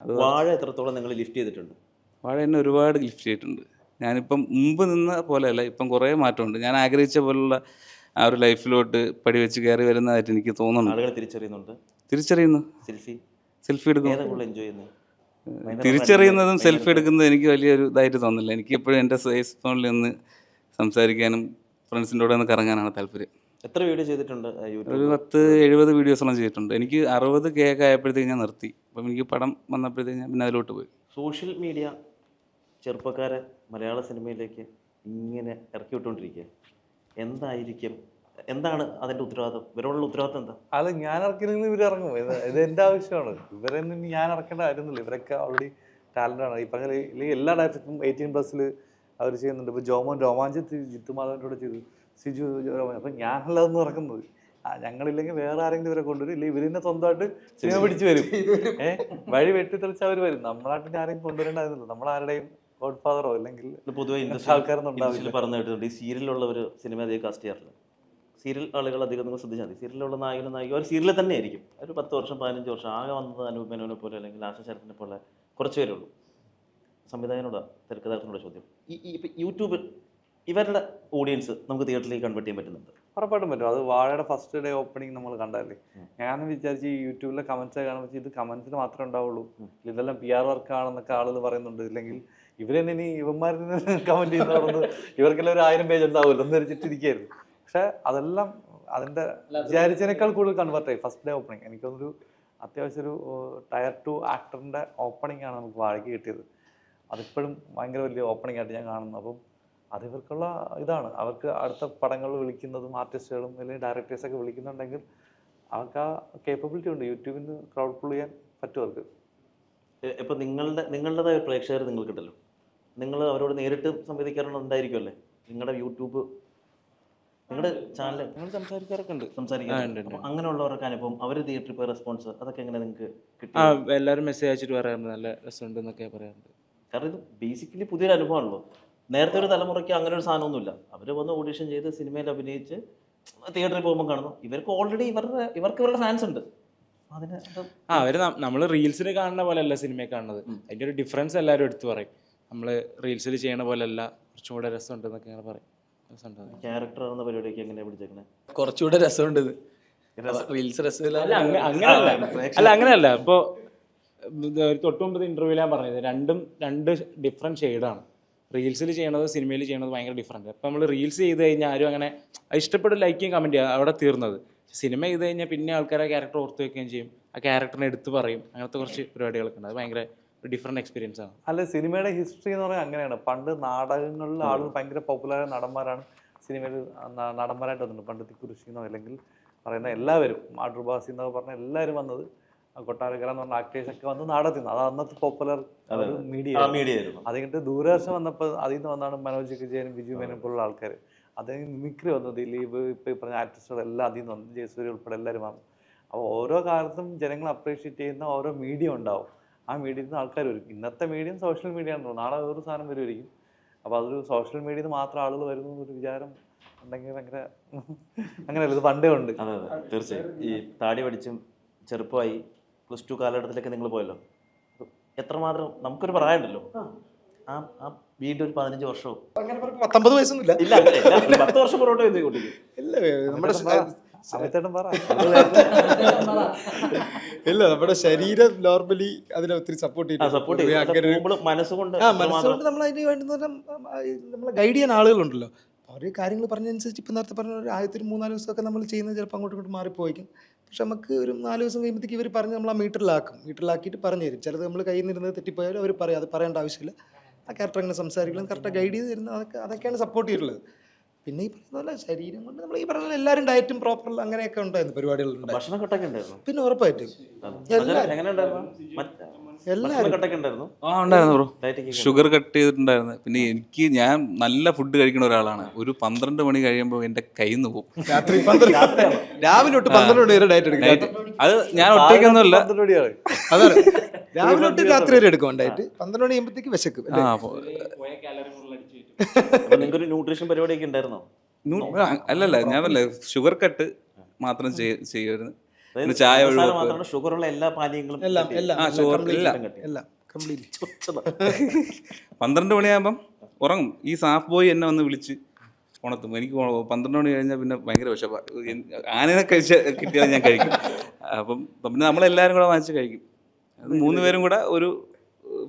വാഴ എത്രത്തോളം നിങ്ങൾ ലിഫ്റ്റ് ചെയ്തിട്ടുണ്ട്? വാഴ എന്നെ ഒരുപാട് ലിഫ്റ്റ് ചെയ്തിട്ടുണ്ട്. ഞാനിപ്പം മുമ്പ് നിന്ന പോലെയല്ല ഇപ്പം കുറേ മാറ്റമുണ്ട്. ഞാൻ ആഗ്രഹിച്ച പോലുള്ള ആ ഒരു ലൈഫിലോട്ട് പടി വെച്ച് കയറി വരുന്നതായിട്ട് എനിക്ക് തോന്നുന്നു ആളുകൾ തിരിച്ചറിയുന്നുണ്ട്? തിരിച്ചറിയുന്നു. സെൽഫി? സെൽഫി എടുക്കും എൻജോയ് ചെയ്യുന്നത്? തിരിച്ചറിയുന്നതും സെൽഫി എടുക്കുന്നതും എനിക്ക് വലിയൊരു ഇതായിട്ട് തോന്നില്ല എനിക്ക് എപ്പോഴും എന്റെ സേസ് ഫോണിൽ നിന്ന് സംസാരിക്കാനും ഫ്രണ്ട്സിന്റെ കൂടെ ഒന്ന് കറങ്ങാനാണ് താല്പര്യം. എത്ര വീഡിയോ ചെയ്തിട്ടുണ്ട് ഒരു പത്ത് എഴുപത് വീഡിയോസോളം ചെയ്തിട്ടുണ്ട്. എനിക്ക് അറുപത് കേക്ക് ആയപ്പോഴത്തേക്ക് ഞാൻ നിർത്തി. അപ്പം എനിക്ക് പടം വന്നപ്പോഴത്തേക്ക് ഞാൻ പിന്നെ അതിലോട്ട് പോയി. സോഷ്യൽ മീഡിയ ചെറുപ്പക്കാരെ മലയാള സിനിമയിലേക്ക് ഇങ്ങനെ ഇറക്കി വിട്ടുകൊണ്ടിരിക്കുക എന്തായിരിക്കും? എന്താണ് അതിന്റെ ഉത്തരവാദിത്വം? ഇവരോടുള്ള ഉത്തരവാദിത്വം എന്താ? അത് ഞാൻ ഇറക്കില്ലെങ്കിൽ ഇവർ ഇറങ്ങും. ഇത് ഇത് എന്റെ ആവശ്യമാണ്. ഇവരൊന്നും ഞാൻ ഇറക്കേണ്ട കാര്യമൊന്നുമില്ല. ഇവരൊക്കെ ഓൾറെഡി ടാലന്റ് ആണ്. ഈ പറഞ്ഞ അല്ലെങ്കിൽ എല്ലാ ഡയറക്ടർക്കും എയ്റ്റീൻ പ്ലസ്സിൽ അവർ ചെയ്യുന്നുണ്ട്. ഇപ്പോൾ ജോമോൻ രോമാഞ്ചത്ത് ജിത്തു മാധവന്റെ കൂടെ ചെയ്തു. സിജു അപ്പം ഞാനല്ല അതൊന്നും ഇറക്കുന്നത്. ഞങ്ങളില്ലെങ്കിൽ വേറെ ആരെങ്കിലും ഇവരെ കൊണ്ടുവരും. ഇല്ലെങ്കിൽ ഇവരിന്നെ സ്വന്തമായിട്ട് സിനിമ പിടിച്ചു വരും. ഏഹ് വഴി വെട്ടിത്തെളിച്ച് അവർ വരും. നമ്മളായിട്ട് ആരെയും കൊണ്ടുവരേണ്ടതില്ല നമ്മളാരുടെയും ഗോഡ് ഫാദറോ അല്ലെങ്കിൽ പൊതുവെ ആൾക്കാരൊന്നും ഉണ്ടാവില്ല. പറഞ്ഞു കേട്ടിട്ടുണ്ട്. ഈ ഒരു സിനിമ അധികം കാസ്റ്റ് ചെയ്യാറില്ല. സീരിയൽ ആളുകൾ അധികം നിങ്ങൾ ശ്രദ്ധിച്ചാൽ മതി. സീരിയലിലുള്ള നായകനും നായിക ഒരു സീരിയലിൽ തന്നെ ആയിരിക്കും ഒരു പത്ത് വർഷം പതിനഞ്ച് വർഷം ആകെ വന്നത് അനൂപ് മേനോനെ പോലെ അല്ലെങ്കിൽ ആശ ശരത്തിനെ പോലെ കുറച്ച് പേരുള്ളൂ സംവിധായകനോട് തിരക്കഥാർത്ഥനോട് ചോദ്യം. ഈ ഈ ഇപ്പം യൂട്യൂബിൽ ഇവരുടെ ഓഡിയൻസ് നമുക്ക് തിയേറ്ററിലേക്ക് കൺവേർട്ട് ചെയ്യാൻ പറ്റുന്നുണ്ട്. ഉറപ്പായിട്ടും പറ്റും. അത് വാഴയുടെ ഫസ്റ്റ് ഡേ ഓപ്പണിംഗ് നമ്മൾ കണ്ടല്ലേ ഞാൻ വിചാരിച്ച് ഈ യൂട്യൂബിലെ കമന്റ്സ് കാണുമ്പോൾ ഇത് കമന്റ്സിൽ മാത്രമേ ഉണ്ടാവുള്ളൂ. ഇതെല്ലാം പി ആർ വർക്ക് ആണെന്നൊക്കെ ആളുകൾ പറയുന്നുണ്ട്. ഇല്ലെങ്കിൽ ഇവരെന്നെ ഇനി ഇവന്മാരിൽ നിന്ന് കമന്റ് ചെയ്യുന്ന ഇവർക്കെല്ലാം ഒരു ആയിരം പേജ് ഉണ്ടാവുമല്ലോ. എന്ന് വെച്ചിട്ടിരിക്കുകയായിരുന്നു. പക്ഷെ അതെല്ലാം അതിന്റെ വിചാരിച്ചതിനേക്കാൾ കൂടുതൽ കൺവേർട്ട് ആയി. ഫസ്റ്റ് ഡേ ഓപ്പണിംഗ് എനിക്കൊന്നൊരു അത്യാവശ്യം ഒരു ടയർ ടു ആക്ടറിന്റെ ഓപ്പണിംഗ് ആണ് നമുക്ക് വാഴയ്ക്ക് കിട്ടിയത്. അതിപ്പോഴും ഭയങ്കര വലിയ ഓപ്പണിംഗ് ആയിട്ട് ഞാൻ കാണുന്നു. അപ്പം അത് ഇവർക്കുള്ള ഇതാണ്. അവർക്ക് അടുത്ത പടങ്ങൾ വിളിക്കുന്നതും ആർട്ടിസ്റ്റുകളും അല്ലെങ്കിൽ ഡയറക്ടേഴ്സൊക്കെ വിളിക്കുന്നുണ്ടെങ്കിൽ അവർക്ക് ആ കേപ്പബിലിറ്റി ഉണ്ട്. യൂട്യൂബിൽ നിന്ന് ക്രൗഡ് പുൾ ചെയ്യാൻ പറ്റും അവർക്ക്. ഇപ്പം നിങ്ങളുടെ നിങ്ങളുടേതായ പ്രേക്ഷകർ നിങ്ങൾക്കുണ്ടല്ലോ നിങ്ങൾ അവരോട് നേരിട്ട് സംവദിക്കാറുണ്ടായിരിക്കുമല്ലേ നിങ്ങളുടെ യൂട്യൂബ് നിങ്ങളുടെ ചാനൽ നിങ്ങൾ സംസാരിക്കാറൊക്കെ ഉണ്ട്. സംസാരിക്കാറുണ്ട്. അങ്ങനെയുള്ളവർക്ക് അനുഭവം അവർ തിയേറ്ററിൽ പോയ റെസ്പോൺസ് അതൊക്കെ എങ്ങനെ നിങ്ങൾക്ക് കിട്ടി? ആ എല്ലാവരും മെസ്സേജ് അയച്ചിട്ട് പറയാറുണ്ട്. നല്ല രസമുണ്ട് എന്നൊക്കെ പറയാറുണ്ട്. കാരണം ഇത് ബേസിക്കലി പുതിയൊരു അനുഭവമാണല്ലോ. നേരത്തെ ഒരു തലമുറയ്ക്ക് അങ്ങനെ ഒരു സാധനമൊന്നുമില്ല. അവർ വന്ന് ഓഡിഷൻ ചെയ്ത് സിനിമയിൽ അഭിനയിച്ച് തിയേറ്ററിൽ പോകുമ്പോൾ കാണുന്നു. ഇവർക്ക് ഓൾറെഡി ഇവരുടെ ഇവർക്ക് ഇവരുടെ ഫാൻസ് ഉണ്ട്. അതിന് ആ അവർ നമ്മൾ റീൽസിൽ കാണുന്ന പോലെയല്ല സിനിമയെ കാണുന്നത്. അതിന്റെ ഒരു ഡിഫറൻസ് എല്ലാവരും എടുത്തു പറയും. നമ്മൾ റീൽസിൽ ചെയ്യണ പോലെയല്ല കുറച്ചും കൂടെ രസമുണ്ട് എന്നൊക്കെ ഇങ്ങനെ പറയും. രസമുണ്ട്? ക്യാരക്ടർ ആവുന്ന പരിപാടിയൊക്കെ എങ്ങനെ പിടിച്ചേക്കണേ? കുറച്ചുകൂടെ രസമുണ്ട് ഇത്. റീൽസ് രസമില്ല അല്ല അങ്ങ- അങ്ങനെയല്ല അല്ല അങ്ങനെയല്ല ഇപ്പോൾ തൊട്ടുമുമ്പ് ഇന്റർവ്യൂ ഞാൻ പറഞ്ഞത്. രണ്ടും രണ്ട് ഡിഫറെന്റ് ഷെയ്ഡാണ് റീൽസിൽ ചെയ്യണത് സിനിമയിൽ ചെയ്യണത് ഭയങ്കര ഡിഫറന്റ് അപ്പോൾ നമ്മൾ റീൽസ് ചെയ്ത് കഴിഞ്ഞാൽ ആരും അങ്ങനെ ഇഷ്ടപ്പെട്ട ഇഷ്ടപ്പെടും ലൈക്കും കമന്റ് ചെയ്യുക അവിടെ തീർന്നത്. സിനിമ ചെയ്ത് കഴിഞ്ഞാൽ പിന്നെ ആൾക്കാർ ആ ക്യാരക്ടർ ഓർത്ത് വെക്കുകയും ചെയ്യും ആ ക്യാരക്ടറിനെ എടുത്ത് പറയും അങ്ങനത്തെ കുറച്ച് പരിപാടികളൊക്കെ ഉണ്ട്. അത് ഭയങ്കര ഡിഫറെന്റ് എക്സ്പീരിയൻസ് ആണ്. അല്ല സിനിമയുടെ ഹിസ്റ്ററി എന്ന് പറയുന്നത് അങ്ങനെയാണ്. പണ്ട് നാടകങ്ങളിൽ ആളുകൾ ഭയങ്കര പോപ്പുലറായ നടന്മാരാണ് സിനിമയിൽ നടന്മാരായിട്ട് വന്നിട്ടുണ്ട്. പണ്ട് തിക്കുറിശിന്നോ അല്ലെങ്കിൽ പറയുന്ന എല്ലാവരും മാതൃഭാസി എന്നൊക്കെ പറഞ്ഞ എല്ലാവരും വന്നത് കൊട്ടാരക്കര എന്ന് പറഞ്ഞ ആക്ടേഴ്സ് ഒക്കെ വന്ന് നാടകത്തിൽ നിന്ന് അത് അന്നത്തെ പോപ്പുലർ മീഡിയ മീഡിയ ആയിരുന്നു. അത് കഴിഞ്ഞിട്ട് ദൂരദർശൻ വന്നപ്പോൾ അതിൽ നിന്ന് വന്നാണ് മനോജ് വിജയനും ബിജു മേനും പോലുള്ള ആൾക്കാർ അത് മിമിക്രി വന്നു. ദിലീപ് ഇപ്പോൾ ഈ പറഞ്ഞ ആർട്ടിസ്റ്റുകളെല്ലാം അതിൽ നിന്ന് വന്നു. ജയസൂര്യ ഉൾപ്പെടെ എല്ലാവരും വന്നു. അപ്പോൾ ഓരോ കാലത്തും ജനങ്ങൾ അപ്രീഷിയേറ്റ് ചെയ്യുന്ന ഓരോ മീഡിയ ഉണ്ടാവും. ആ മീഡിയയിൽ നിന്ന് ആൾക്കാർ വരും. ഇന്നത്തെ മീഡിയം സോഷ്യൽ മീഡിയ ആണല്ലോ നാളെ വേറൊരു സാധനം വരുമായിരിക്കും അപ്പോൾ അതൊരു സോഷ്യൽ മീഡിയയിൽ നിന്ന് മാത്രം ആളുകൾ വരുന്നു എന്നൊരു വിചാരം ഉണ്ടെങ്കിൽ ഭയങ്കര അങ്ങനെയല്ല ഇത് പണ്ടേ ഉണ്ട്. അതെ അതെ. തീർച്ചയായും. ഈ താടി പഠിച്ചും ചെറുപ്പമായി പ്ലസ് ടു കാലഘട്ടത്തിലൊക്കെ നിങ്ങൾ പോയല്ലോ. എത്രമാത്രം നമുക്കൊരു പറയാനുണ്ടല്ലോ ആ. ആ വീണ്ടും ഒരു പതിനഞ്ച് വർഷവും. അങ്ങനെ പത്തൊമ്പത് വയസ്സൊന്നുമില്ല. ഇല്ല. ഒരു പത്ത് വർഷം പുറകോട്ട് പോയി കുട്ടിക്ക് ഇല്ല നമ്മുടെ അമിതേട്ടൻ പറ. ഇല്ല നമ്മുടെ ശരീരം നോർമലി അതിനെ ഒത്തിരി സപ്പോർട്ട് സപ്പോർട്ട് ചെയ്യുമ്പോൾ മനസ്സുകൊണ്ട് ആ മനസ്സുകൊണ്ട് നമ്മൾ അതിന് വേണ്ടുന്ന നമ്മളെ ഗൈഡ് ചെയ്യാൻ ആളുകളുണ്ടല്ലോ. അവർ കാര്യങ്ങൾ പറഞ്ഞതനുസരിച്ച് ഇപ്പം നേരത്തെ പറഞ്ഞ ഒരു ആദ്യത്തെ ഒരു മൂന്നാൽ ദിവസമൊക്കെ നമ്മൾ ചെയ്യുന്നത് ചിലപ്പോൾ അങ്ങോട്ടും ഇങ്ങോട്ടും മാറിപ്പോയിക്കും. പക്ഷെ നമുക്ക് ഒരു നാല് ദിവസം കഴിയുമ്പോഴത്തേക്ക് ഇവർ പറഞ്ഞ് നമ്മൾ ആ മീറ്ററിലാക്കും. മീറ്ററിലാക്കിയിട്ട് പറഞ്ഞു തരും. ചിലത് നമ്മൾ കയ്യിൽ നിന്ന് ഇരുന്നത് തെറ്റിപ്പോയാലും അവർ പറയും. അത് പറയേണ്ട ആവശ്യമില്ല. ആ ക്യാരക്ടർ അങ്ങനെ സംസാരിക്കണം. കറക്റ്റ് ഗൈഡ് ചെയ്ത് തരുന്ന അതൊക്കെ അതൊക്കെയാണ് സപ്പോർട്ട് ചെയ്തിട്ടുള്ളത്. പിന്നെ ഈ പറയുന്ന പോലെ ശരീരം കൊണ്ട് നമ്മൾ ഈ പറഞ്ഞ എല്ലാവരും ഡയറ്റും പ്രോപ്പർ അങ്ങനെയൊക്കെ ഉണ്ടായിരുന്നു പരിപാടികളുണ്ട് ഭക്ഷണം കട്ടൊക്കെ ഉണ്ടായിരുന്നു? പിന്നെ ഉറപ്പായിട്ടും. എല്ലാവരും എങ്ങനെ ഉണ്ടായിരുന്നു? മറ്റ് ഭക്ഷണ ഉണ്ടായിരുന്നു? ആ ഉണ്ടായിരുന്നു ബ്രോ ഡയറ്റൊക്കെ ഷുഗർ കട്ട് ചെയ്തിട്ടുണ്ടായിരുന്നു. പിന്നെ എനിക്ക് ഞാൻ നല്ല ഫുഡ് കഴിക്കുന്ന ഒരാളാണ്. ഒരു പന്ത്രണ്ട് മണി കഴിയുമ്പോൾ എന്റെ കയ്യിൽ നിന്ന് പോകും. രാത്രി പന്ത്രണ്ട് രാവിലെ തൊട്ട് പന്ത്രണ്ട് മണി വരെ ഡയറ്റ് എടുക്കും. അത് ഞാൻ ഒറ്റയ്ക്കൊന്നുമല്ല. അതാണ്. രാവിലെ തൊട്ട് രാത്രി വരെ എടുക്കും ഡയറ്റ് പന്ത്രണ്ട് മണി കഴിയുമ്പോഴത്തേക്ക് വിശക്കും നിങ്ങൾക്ക് ഒരു ന്യൂട്രീഷൻ പരിപാടിയൊക്കെ ഉണ്ടായിരുന്നോ? അല്ലല്ല ഞാൻ പറഞ്ഞില്ലേ ഷുഗർ കട്ട് മാത്രം ചെയ്യുന്നു ചെയ്യുമായിരുന്നു ചായ. ഷുഗറുള്ള എല്ലാ പാനീയങ്ങളും എല്ലാം എല്ലാം എല്ലാം. പന്ത്രണ്ട് മണിയാകുമ്പം ഉറങ്ങും. ഈ സാഫ് ബോയ് എന്നെ വന്ന് വിളിച്ച് ഉണർത്തും എനിക്ക് പന്ത്രണ്ട് മണി കഴിഞ്ഞാൽ പിന്നെ ഭയങ്കര വിശപ്പ ആനനെ കഴിച്ച കിട്ടിയാൽ ഞാൻ കഴിക്കും. അപ്പം പിന്നെ നമ്മളെല്ലാവരും കൂടെ വാങ്ങിച്ച് കഴിക്കും. മൂന്ന് പേരും കൂടെ ഒരു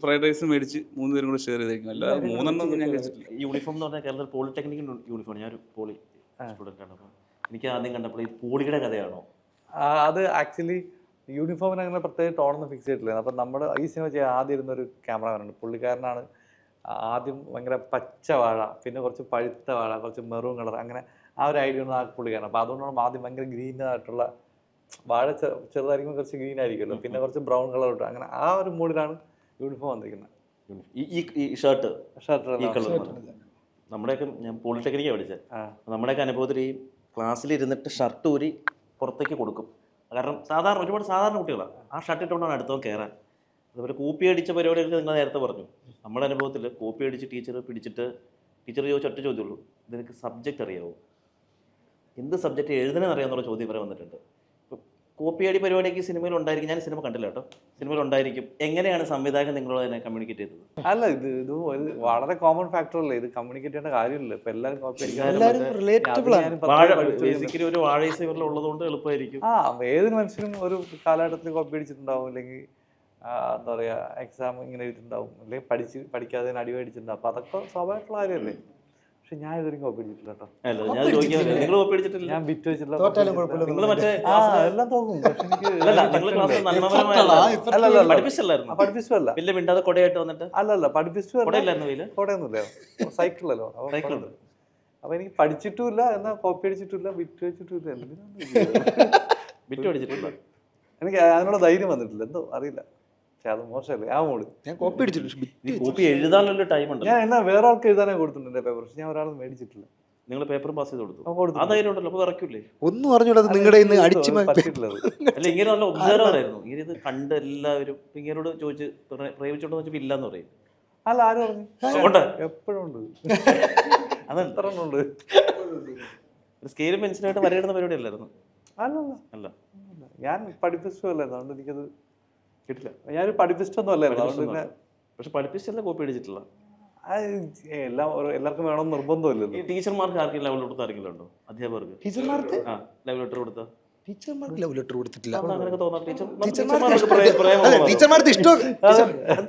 ഫ്രൈഡ് റൈസ് മേടിച്ച് മൂന്ന് പേരും കൂടെ ഷെയർ ചെയ്തേക്കും. അല്ല മൂന്നെണ്ണം ഒന്നും ഞാൻ കഴിച്ചിട്ടില്ല. യൂണിഫോം എന്ന് പറഞ്ഞാൽ കേരളത്തിൽ പോളിടെക്നിക് യൂണിഫോം ഞാൻ ഒരു പോളി സ്റ്റുഡന്റ് ആണ്. അപ്പം എനിക്ക് ആദ്യം കണ്ടപ്പോൾ ഈ പോളിയുടെ കഥയാണോ? അത് ആക്ച്വലി യൂണിഫോമിന് അങ്ങനെ പ്രത്യേക ടോണൊന്നും ഫിക്സ് ചെയ്തിട്ടില്ല. അപ്പം നമ്മൾ ഈ സിനിമ ചെയ്യാൻ ആദ്യം ഇരുന്നൊരു ഒരു ക്യാമറമാൻ ഉണ്ട് പുള്ളിക്കാരനാണ് ആദ്യം ഭയങ്കര പച്ച വാഴ പിന്നെ കുറച്ച് പഴുത്ത വാഴ കുറച്ച് മെറൂൺ കളർ അങ്ങനെ ആ ഒരു ഐഡിയ ഒന്നും ആ പുള്ളിക്കാരൻ. അപ്പോൾ അതുകൊണ്ടാണ് ആദ്യം ഭയങ്കര ഗ്രീൻ ആയിട്ടുള്ള വാഴ ചെറുതായിരിക്കുമ്പോൾ ചെറുതായിരിക്കും കുറച്ച് ഗ്രീൻ ആയിരിക്കുമല്ലോ. പിന്നെ കുറച്ച് ബ്രൗൺ കളർ ഇട്ടു. അങ്ങനെ ആ ഒരു മൂഡിലാണ് യൂണിഫോം വന്നിരിക്കുന്നത് ഈ ഷർട്ട് ഈ ഷർട്ട് കളർ നമ്മുടെയൊക്കെ ഞാൻ പോളിടെക്നിക്കാണ് പഠിച്ചത് നമ്മുടെയൊക്കെ അനുഭവത്തിൽ ഈ ക്ലാസ്സിൽ ഇരുന്നിട്ട് ഷർട്ട് ഊരി പുറത്തേക്ക് കൊടുക്കും. കാരണം സാധാരണ ഒരുപാട് സാധാരണ കുട്ടികളാണ് ആ ഷർട്ട് ഇട്ടുകൊണ്ടാണ് അടുത്തോ കയറാൻ അതുപോലെ കോപ്പി അടിച്ച പരിപാടികൾക്ക് നിങ്ങൾ നേരത്തെ പറഞ്ഞു. നമ്മുടെ അനുഭവത്തിൽ കോപ്പി അടിച്ച് ടീച്ചർ പിടിച്ചിട്ട് ടീച്ചർ ചോദിച്ച ഒറ്റ ചോദ്യമുള്ളൂ. നിനക്ക് സബ്ജക്റ്റ് അറിയാവോ? എന്ത് സബ്ജക്റ്റ് എഴുതണമെന്ന് അറിയാമെന്നുള്ള ചോദ്യം വരെ വന്നിട്ടുണ്ട്. ഇപ്പം കോപ്പി അടി പരിപാടിയൊക്കെ സിനിമയിൽ ഉണ്ടായിരിക്കും. ഞാൻ സിനിമ കണ്ടില്ല കേട്ടോ. സിനിമയിൽ ഉണ്ടായിരിക്കും. എങ്ങനെയാണ് സംവിധായകൻ നിങ്ങളോട് അതിനെ കമ്മ്യൂണിക്കേറ്റ് ചെയ്തത്? അല്ല ഇത് ഇത് ഒരു വളരെ കോമൺ ഫാക്ടർ അല്ലേ ഇത് കമ്മ്യൂണിക്കേറ്റ് ചെയ്യേണ്ട കാര്യമില്ല. ഇപ്പൊ എല്ലാവരും കോപ്പി എല്ലാവരും റിലേറ്റബിൾ ആണ്. വാഴ ബേസിക്കലി ഒരു വാഴൈസ് ഇവരിൽ ഉള്ളതുകൊണ്ട് എളുപ്പമായിരിക്കും. ആ ഏതൊരു മനുഷ്യനും ഒരു കാലഘട്ടത്തിൽ കോപ്പി അടിച്ചിട്ടുണ്ടാവും. അല്ലെങ്കിൽ എന്താ പറയാ എക്സാം ഇങ്ങനെ എഴുതിയിട്ടുണ്ടാവും. അല്ലെങ്കിൽ പഠിച്ച് പഠിക്കാതെ അടി മേടിച്ചിട്ടുണ്ടാവും. അപ്പൊ അതൊക്കെ സ്വാഭാവികമായിട്ടുള്ള കാര്യമല്ലേ? പക്ഷെ ഞാൻ ഇതുവരെയും കോപ്പി അടിച്ചിട്ടില്ല കേട്ടോ. അല്ല ഞാൻ ചോദിക്കാൻ നിങ്ങൾ കോപ്പി അടിച്ചിട്ടില്ല ഞാൻ ബിറ്റ് വെച്ചിട്ടില്ല തോറ്റാലും കുഴപ്പമില്ല. നിങ്ങൾ മറ്റേ ആ എല്ലാം തോന്നും. പക്ഷെ എനിക്ക് അല്ല നിങ്ങൾ നന്മപരമായ അല്ല, അല്ല. പഠിപ്പിച്ചല്ലായിരുന്നു വലിയ മിണ്ടാതെ കൊടയായിട്ട് വന്നിട്ട്? അല്ല അല്ല പഠിപ്പിച്ചു അല്ല കൊടയില്ലായിരുന്നു കയ്യിൽ? കോടയൊന്നുമില്ല. സൈക്കിളല്ലോ. അപ്പൊ എനിക്ക് പഠിച്ചിട്ടുമില്ല എന്നാ കോപ്പി അടിച്ചിട്ടില്ല ബിറ്റ് വെച്ചിട്ടില്ല എന്തിനാണ്? ബിറ്റ് അടിച്ചിട്ടില്ല എനിക്ക് അതിനുള്ള ധൈര്യം വന്നിട്ടില്ല. എന്തോ അറിയില്ല. പക്ഷെ അത് മോശമല്ലേ? ആ മൂഡ് ഞാൻ കോപ്പി അടിച്ചിട്ടുണ്ട് കോപ്പി എഴുതാനുള്ള ടൈം ഉണ്ട് ഞാൻ എന്നാ വേറെ ആൾക്ക് എഴുതാനേ കൊടുത്തിട്ടുണ്ട് എന്റെ പേപ്പർ പക്ഷെ ഞാൻ ഒരാളും മേടിച്ചിട്ടില്ല. നിങ്ങൾ പേപ്പർ പാസ് ചെയ്ത് കൊടുത്തു. ധൈര്യം അപ്പോൾ വിറയ്ക്കൂലേ ഒന്നും അറിഞ്ഞൂടാ നിങ്ങളുടെ ഇന്ന് അടിച്ചു മാറ്റി അല്ല ഇങ്ങനെ നല്ല ഒബ്സർവർ ആയിരുന്നു. ഇങ്ങനെ ഇത് കണ്ട് എല്ലാവരും ഇങ്ങനോട് ചോദിച്ച് പ്ര- പ്രേമിച്ചോണ്ട് ചോദിച്ചപ്പോൾ ഇല്ലെന്ന് പറയും. അല്ല ആരും പറഞ്ഞു? ഉണ്ട് എപ്പോഴും ഉണ്ട്. അതെത്ര എത്ര സ്കെയിൽ ഉണ്ട്? ആയിട്ട് പെൻസിലായിട്ട് വരയിടുന്ന പരിപാടി അല്ലായിരുന്നു? അല്ലല്ല. അല്ല. അല്ല. ഞാൻ പഠിപ്പിച്ചു അല്ലായിരുന്നു അതുകൊണ്ട് എനിക്കത് കിട്ടില്ല. ഞാനൊരു പഠിപ്പിച്ചിട്ടൊന്നും ഒന്നും അല്ലായിരുന്നു. അതുകൊണ്ട് പിന്നെ പക്ഷെ പഠിപ്പിച്ചല്ല കോപ്പി അടിച്ചിട്ടില്ല. എല്ലാം എല്ലാവർക്കും വേണമെന്ന് നിർബന്ധമില്ലല്ലോ. ഈ ടീച്ചർമാർക്ക് ആർക്കും ലെവൽ കൊടുത്ത ആരെങ്കിലും ഉണ്ടോ? അധ്യാപകർക്ക്? ടീച്ചർമാർക്ക്? ആ ലെവൽ ലെറ്റർ കൊടുത്ത. ടീച്ചർമാർക്ക് ലവ് ലെറ്റർ കൊടുത്തിട്ടില്ല. അങ്ങനെയൊക്കെ തോന്നാം. ടീച്ചർ ടീച്ചർമാർക്ക് തോന്നാം.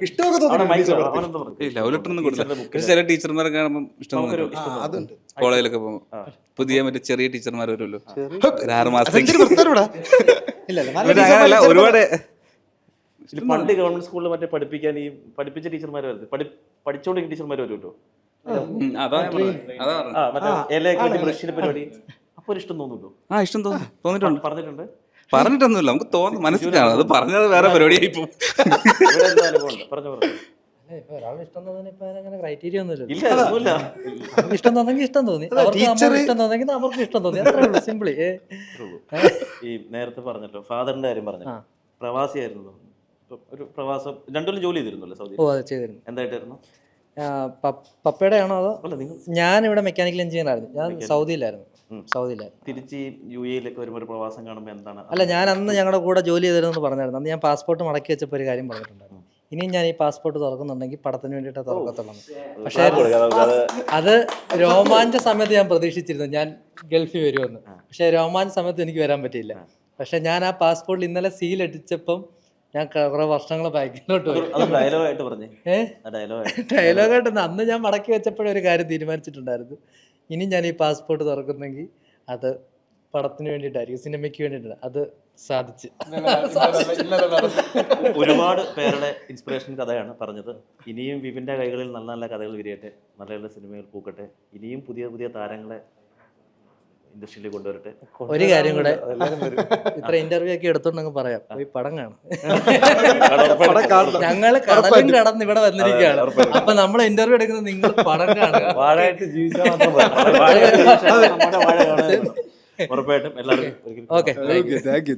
ഇഷ്ടമൊക്കെ തോന്നുന്നു ലെറ്റർ ചില ടീച്ചർമാരെ കാണുമ്പോൾ ഇഷ്ടം കോളേജിലൊക്കെ പോകുമ്പോൾ. പുതിയ മറ്റേ ചെറിയ ടീച്ചർമാർ വരുമല്ലോ. ആറ് ടീച്ചർമാര് ഒരുപാട് പണ്ട് ഗവൺമെന്റ് സ്കൂളിൽ മറ്റേ പഠിപ്പിക്കാൻ ഈ പഠിപ്പിച്ച ടീച്ചർമാർ വരുന്നത് പഠി പഠിച്ചോണ്ടിരിക്കുന്ന ടീച്ചർമാർ വരും കേട്ടോ പരിപാടി. അപ്പൊ ഇഷ്ടം തോന്നുന്നുണ്ടോ? ആ ഇഷ്ടം തോന്നിട്ടുണ്ട് പറഞ്ഞിട്ടുണ്ട്? പറഞ്ഞിട്ടൊന്നുമില്ല. നമുക്ക് തോന്നുന്നു മനസ്സിലാണ് അത് പറഞ്ഞത് വേറെ പരിപാടിയായി പോകും പറഞ്ഞു പറഞ്ഞു. ഇഷ്ടം തോന്നുന്ന ഇപ്പൊ അങ്ങനെ ക്രൈറ്റീരിയ ഒന്നുമില്ല ഇല്ല ഒന്നുമില്ല. ഇഷ്ടം തോന്നെങ്കിൽ ഇഷ്ടം തോന്നി. അവർക്ക് ഇഷ്ടം അവർക്ക് ഇഷ്ടം തോന്നി. ഈ നേരത്തെ പറഞ്ഞല്ലോ ഫാദറിന്റെ കാര്യം പറഞ്ഞു. പ്രവാസിയായിരുന്നു. ഒരു പ്രവാസം രണ്ടുപേരും ജോലി ചെയ്തിരുന്നല്ലോ സൗദി ഓ അത് ചെയ്തിരുന്നു. എന്തായിട്ടായിരുന്നു? പപ്പയുടെ ആണോ അതോ? അല്ല നിങ്ങൾ ഞാൻ ഇവിടെ മെക്കാനിക്കൽ എഞ്ചിനീയർ ആയിരുന്നു. ഞാൻ സൗദിയിലായിരുന്നു. സൗദിയിലായിരുന്നു. തിരിച്ച് യു എയിലൊക്കെ വരുമ്പോൾ ഒരു പ്രവാസം കാണുമ്പോൾ എന്താണ്? അല്ല ഞാൻ അന്ന് ഞങ്ങളുടെ കൂടെ ജോലി ചെയ്തിരുന്നു പറഞ്ഞായിരുന്നു. അന്ന് ഞാൻ പാസ്പോർട്ട് മടക്കി വെച്ചപ്പോൾ ഒരു കാര്യം പറഞ്ഞിട്ടുണ്ടായിരുന്നു. ഇനിയും ഞാൻ ഈ പാസ്പോർട്ട് തുറക്കുന്നുണ്ടെങ്കിൽ പടത്തിന് വേണ്ടിയിട്ട് തുറക്കത്തുള്ളൂ പക്ഷേ അത് രോമാഞ്ച സമയത്ത് ഞാൻ പ്രതീക്ഷിച്ചിരുന്നു. ഞാൻ ഗൾഫിൽ വരുമെന്ന്. പക്ഷേ രോമാഞ്ച സമയത്ത് എനിക്ക് വരാൻ പറ്റിയില്ല. പക്ഷേ ഞാൻ ആ പാസ്പോർട്ടിൽ ഇന്നലെ സീൽ അടിച്ചപ്പം ഞാൻ കുറെ വർഷങ്ങൾ ബാക്കിലോട്ട് ഡയലോഗായിട്ട് പറഞ്ഞു. ഡയലോഗായിട്ട് അന്ന് ഞാൻ മടക്കി വെച്ചപ്പോഴും ഒരു കാര്യം തീരുമാനിച്ചിട്ടുണ്ടായിരുന്നു. ഇനി ഞാൻ ഈ പാസ്പോർട്ട് തുറക്കുന്നെങ്കിൽ അത് പടത്തിന് വേണ്ടിയിട്ടായിരിക്കും സിനിമയ്ക്ക് വേണ്ടിയിട്ടാണ്. അത് സാധിച്ച്. ഒരുപാട് പേരുടെ ഇൻസ്പിറേഷൻ കഥയാണ് പറഞ്ഞത്. ഇനിയും വിപിന്റെ കൈകളിൽ നല്ല നല്ല കഥകൾ വിരിയട്ടെ നല്ല നല്ല സിനിമകൾ പൂക്കട്ടെ ഇനിയും പുതിയ പുതിയ താരങ്ങളെ ഇൻഡസ്ട്രിയിൽ കൊണ്ടുവരട്ടെ. ഒരു കാര്യം കൂടെ. എല്ലാവരും ഇത്ര ഇന്റർവ്യൂ ഒക്കെ എടുത്തുണ്ടെങ്കിൽ പറയാം. പോയി പടം കാണും. ഞങ്ങൾ കടലും കടന്ന് ഇവിടെ വന്നിരിക്കുകയാണ്. അപ്പൊ നമ്മൾ ഇന്റർവ്യൂ എടുക്കുന്നത് നിങ്ങൾ പടം കാണുക. വാഴയായിട്ട് ജീവിച്ചാൽ ഓക്കെ Okay, thank you,